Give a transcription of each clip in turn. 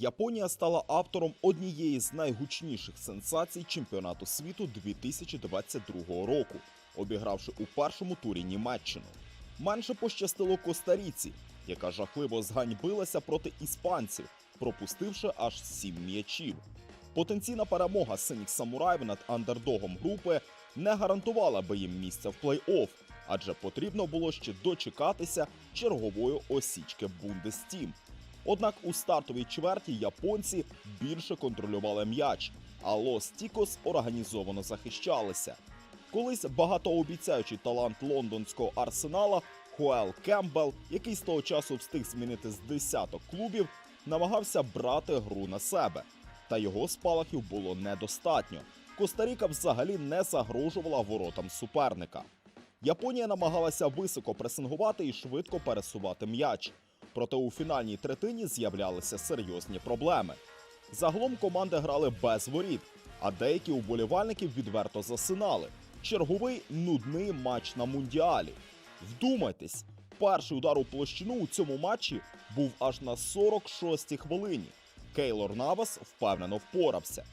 Японія стала автором однієї з найгучніших сенсацій чемпіонату світу 2022 року, обігравши у першому турі Німеччину. Менше пощастило Коста-Ріці, яка жахливо зганьбилася проти іспанців, пропустивши аж сім м'ячів. Потенційна перемога синіх самураїв над андердогом групи не гарантувала би їм місця в плей-офф, адже потрібно було ще дочекатися чергової осічки Бундестім. Однак у стартовій чверті японці більше контролювали м'яч, а Лос Тікос організовано захищалися. Колись багатообіцяючий талант лондонського арсенала Хоел Кембел, який з того часу встиг змінити з десяток клубів, намагався брати гру на себе. Та його спалахів було недостатньо. Коста-Ріка взагалі не загрожувала воротам суперника. Японія намагалася високо пресингувати і швидко пересувати м'яч. Проте у фінальній третині з'являлися серйозні проблеми. Загалом команди грали без воріт, а деякі уболівальників відверто засинали. Черговий нудний матч на мундіалі. Вдумайтесь, перший удар у площину у цьому матчі був аж на 46-й хвилині. Кейлор Навас впевнено впорався.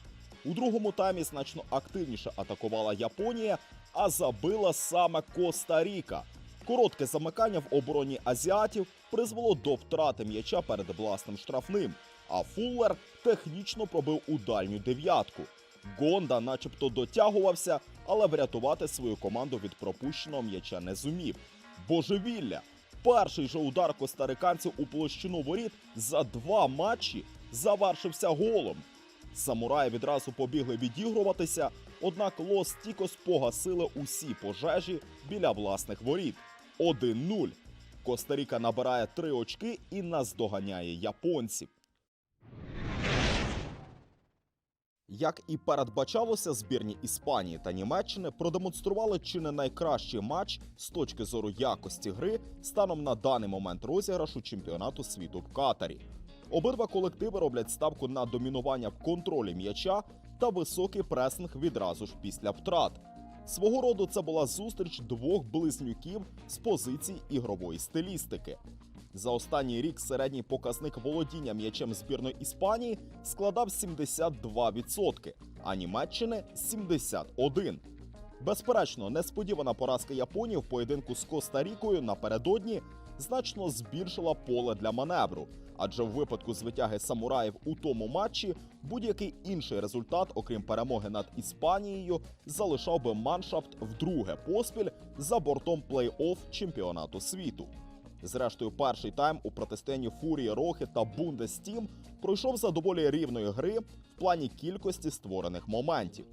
У другому таймі значно активніше атакувала Японія, а забила саме Коста-Ріка. Коротке замикання в обороні азіатів призвело до втрати м'яча перед власним штрафним, а Фуллер технічно пробив у дальню дев'ятку. Гонда, начебто, дотягувався, але врятувати свою команду від пропущеного м'яча не зумів. Божевілля! Перший же удар костариканців у площину воріт за два матчі завершився голом. Самураї відразу побігли відігруватися, однак Лос Тікос погасили усі пожежі біля власних воріт. 1-0. Коста-Ріка набирає три очки і наздоганяє японців. Як і передбачалося, збірні Іспанії та Німеччини продемонстрували чи не найкращий матч з точки зору якості гри станом на даний момент розіграшу чемпіонату світу в Катарі. Обидва колективи роблять ставку на домінування в контролі м'яча та високий пресинг відразу ж після втрат. Свого роду це була зустріч двох близнюків з позицій ігрової стилістики. За останній рік середній показник володіння м'ячем збірної Іспанії складав 72%, а Німеччини 71%. Безперечно, несподівана поразка Японії в поєдинку з Коста-Рікою напередодні значно збільшила поле для маневру, адже в випадку звитяги самураїв у тому матчі будь-який інший результат, окрім перемоги над Іспанією, залишав би маншафт вдруге поспіль за бортом плей-офф чемпіонату світу. Зрештою, перший тайм у протистоянні Фурії Рохи та Бундестім пройшов за доволі рівної гри в плані кількості створених моментів.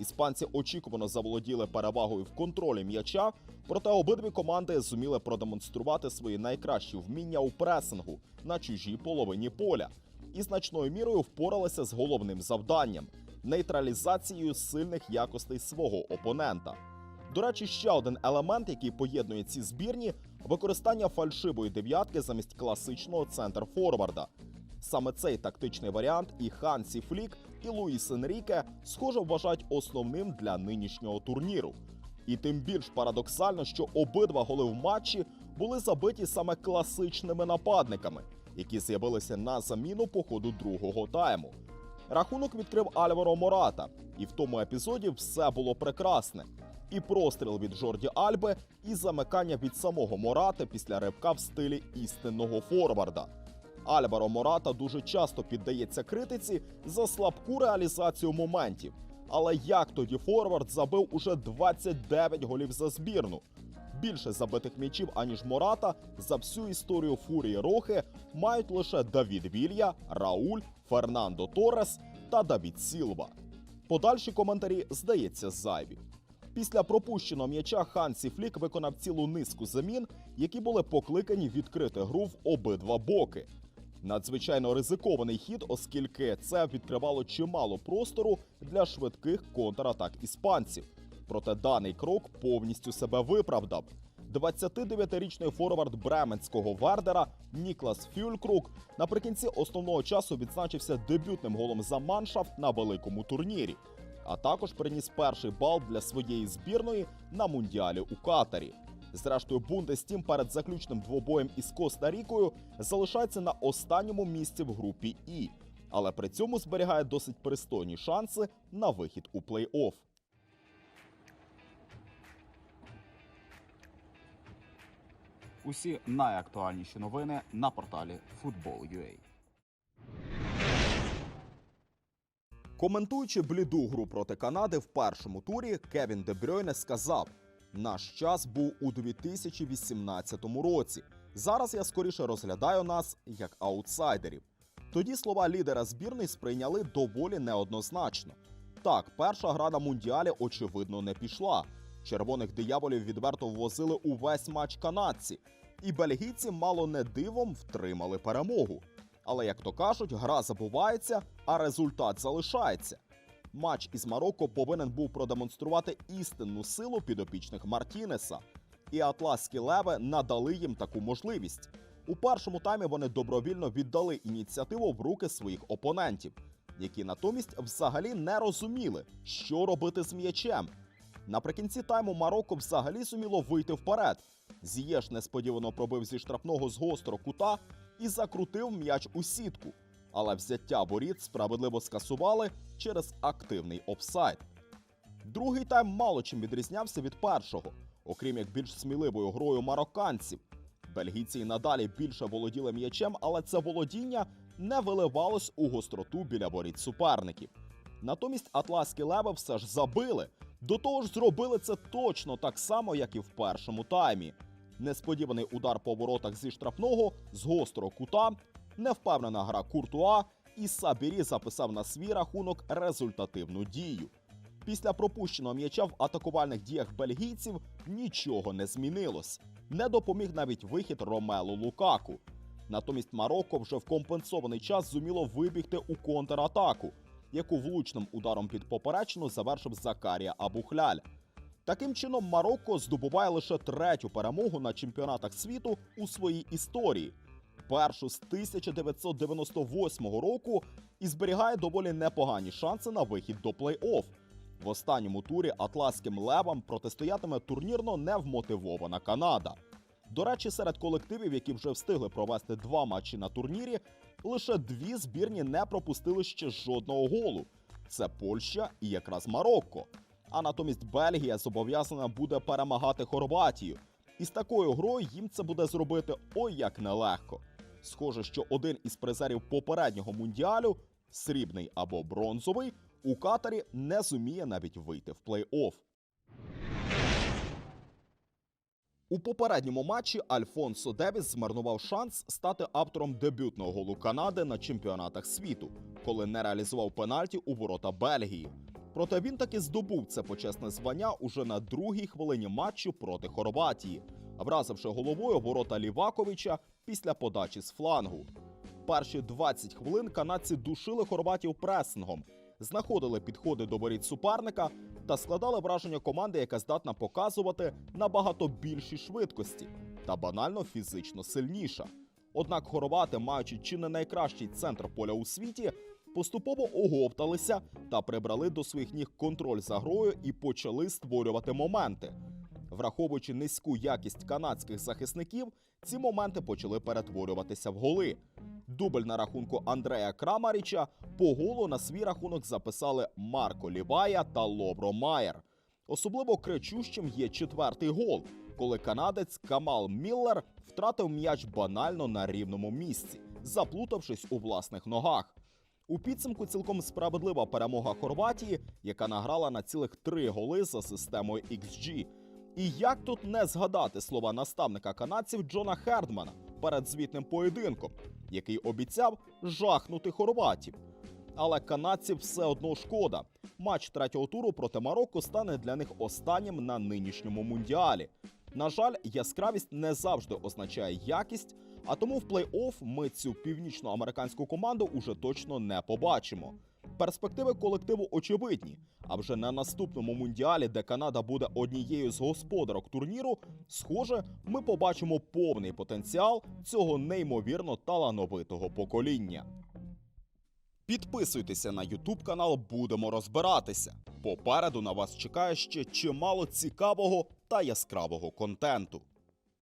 Іспанці очікувано заволоділи перевагою в контролі м'яча, проте обидві команди зуміли продемонструвати свої найкращі вміння у пресингу на чужій половині поля і значною мірою впоралися з головним завданням нейтралізацією сильних якостей свого опонента. До речі, ще один елемент, який поєднує ці збірні використання фальшивої дев'ятки замість класичного центр-форварда. Саме цей тактичний варіант і Хансі Флік, і Луїс Енріке схоже вважають основним для нинішнього турніру. І тим більш парадоксально, що обидва голи в матчі були забиті саме класичними нападниками, які з'явилися на заміну по ходу другого тайму. Рахунок відкрив Альваро Мората, і в тому епізоді все було прекрасне. І простріл від Жорді Альби, і замикання від самого Морати після ривка в стилі істинного форварда. Альваро Мората дуже часто піддається критиці за слабку реалізацію моментів. Але як тоді Форвард забив уже 29 голів за збірну? Більше забитих м'ячів, аніж Мората, за всю історію Фурії Рохи мають лише Давід Вілья, Рауль, Фернандо Торрес та Давід Сілва. Подальші коментарі, здається, зайві. Після пропущеного м'яча Хансі Флік виконав цілу низку замін, які були покликані відкрити гру в обидва боки. Надзвичайно ризикований хід, оскільки це відкривало чимало простору для швидких контратак іспанців. Проте даний крок повністю себе виправдав. 29-річний форвард бременського Вардера Ніклас Фюлькрук наприкінці основного часу відзначився дебютним голом за маншафт на великому турнірі, а також приніс перший бал для своєї збірної на мундіалі у Катарі. Зрештою, Бундестім перед заключним двобоєм із Коста-Рікою залишається на останньому місці в групі І. але при цьому зберігає досить пристойні шанси на вихід у плей-офф. Усі найактуальніші новини на порталі Football.ua. Коментуючи бліду гру проти Канади в першому турі, Кевін Де Брюйне сказав: наш час був у 2018 році. Зараз я скоріше розглядаю нас як аутсайдерів. Тоді слова лідера збірної сприйняли доволі неоднозначно. Так, перша гра на мундіалі очевидно не пішла. Червоних дияволів відверто ввозили увесь матч канадці, і бельгійці мало не дивом втримали перемогу. Але як то кажуть, гра забувається, а результат залишається. Матч із Марокко повинен був продемонструвати істинну силу підопічних Мартінеса, і атласські леви надали їм таку можливість. У першому таймі вони добровільно віддали ініціативу в руки своїх опонентів, які натомість взагалі не розуміли, що робити з м'ячем. Наприкінці тайму Марокко взагалі зуміло вийти вперед. Зієш несподівано пробив зі штрафного з гострого кута і закрутив м'яч у сітку. Але взяття воріт справедливо скасували через активний офсайд. Другий тайм мало чим відрізнявся від першого, окрім як більш сміливою грою марокканців. Бельгійці й надалі більше володіли м'ячем, але це володіння не виливалось у гостроту біля воріт суперників. Натомість атласські леви все ж забили. До того ж, зробили це точно так само, як і в першому таймі. Несподіваний удар по воротах зі штрафного з гострого кута, невпевнена гра Куртуа, і Сабірі записав на свій рахунок результативну дію. Після пропущеного м'яча в атакувальних діях бельгійців нічого не змінилось. Не допоміг навіть вихід Ромелу Лукаку. Натомість Марокко вже в компенсований час зуміло вибігти у контратаку, яку влучним ударом під поперечину завершив Закарія Абухляль. Таким чином, Марокко здобуває лише третю перемогу на чемпіонатах світу у своїй історії, першу з 1998 року, і зберігає доволі непогані шанси на вихід до плей-офф. В останньому турі атласським левам протистоятиме турнірно невмотивована Канада. До речі, серед колективів, які вже встигли провести два матчі на турнірі, лише дві збірні не пропустили ще жодного голу. Це Польща і якраз Марокко. А натомість Бельгія зобов'язана буде перемагати Хорватію. І з такою грою їм це буде зробити ой як нелегко. Схоже, що один із призерів попереднього мундіалю, срібний або бронзовий, у Катарі не зуміє навіть вийти в плей-офф. У попередньому матчі Альфонсо Девіс змарнував шанс стати автором дебютного голу Канади на чемпіонатах світу, коли не реалізував пенальті у ворота Бельгії. Проте він таки здобув це почесне звання уже на другій хвилині матчу проти Хорватії, вразивши головою ворота Ліваковича після подачі з флангу. Перші 20 хвилин канадці душили хорватів пресингом, знаходили підходи до воріт суперника та складали враження команди, яка здатна показувати набагато більші швидкості та банально фізично сильніша. Однак хорвати, маючи чи не найкращий центр поля у світі, поступово оговталися та прибрали до своїх ніг контроль за грою і почали створювати моменти. Враховуючи низьку якість канадських захисників, ці моменти почали перетворюватися в голи. Дубль на рахунку Андрея Крамаріча по голу на свій рахунок записали Марко Лівая та Лобро Майер. Особливо кричущим є четвертий гол, коли канадець Камал Міллер втратив м'яч банально на рівному місці, заплутавшись у власних ногах. У підсумку цілком справедлива перемога Хорватії, яка награла на цілих три голи за системою XG. І як тут не згадати слова наставника канадців Джона Хердмана перед звітним поєдинком, який обіцяв жахнути хорватів. Але канадців все одно шкода. Матч третього туру проти Марокко стане для них останнім на нинішньому мундіалі. На жаль, яскравість не завжди означає якість, а тому в плей-офф ми цю північноамериканську команду уже точно не побачимо. Перспективи колективу очевидні. А вже на наступному мундіалі, де Канада буде однією з господарок турніру, схоже, ми побачимо повний потенціал цього неймовірно талановитого покоління. Підписуйтеся на YouTube канал, будемо розбиратися. Попереду на вас чекає ще чимало цікавого та яскравого контенту.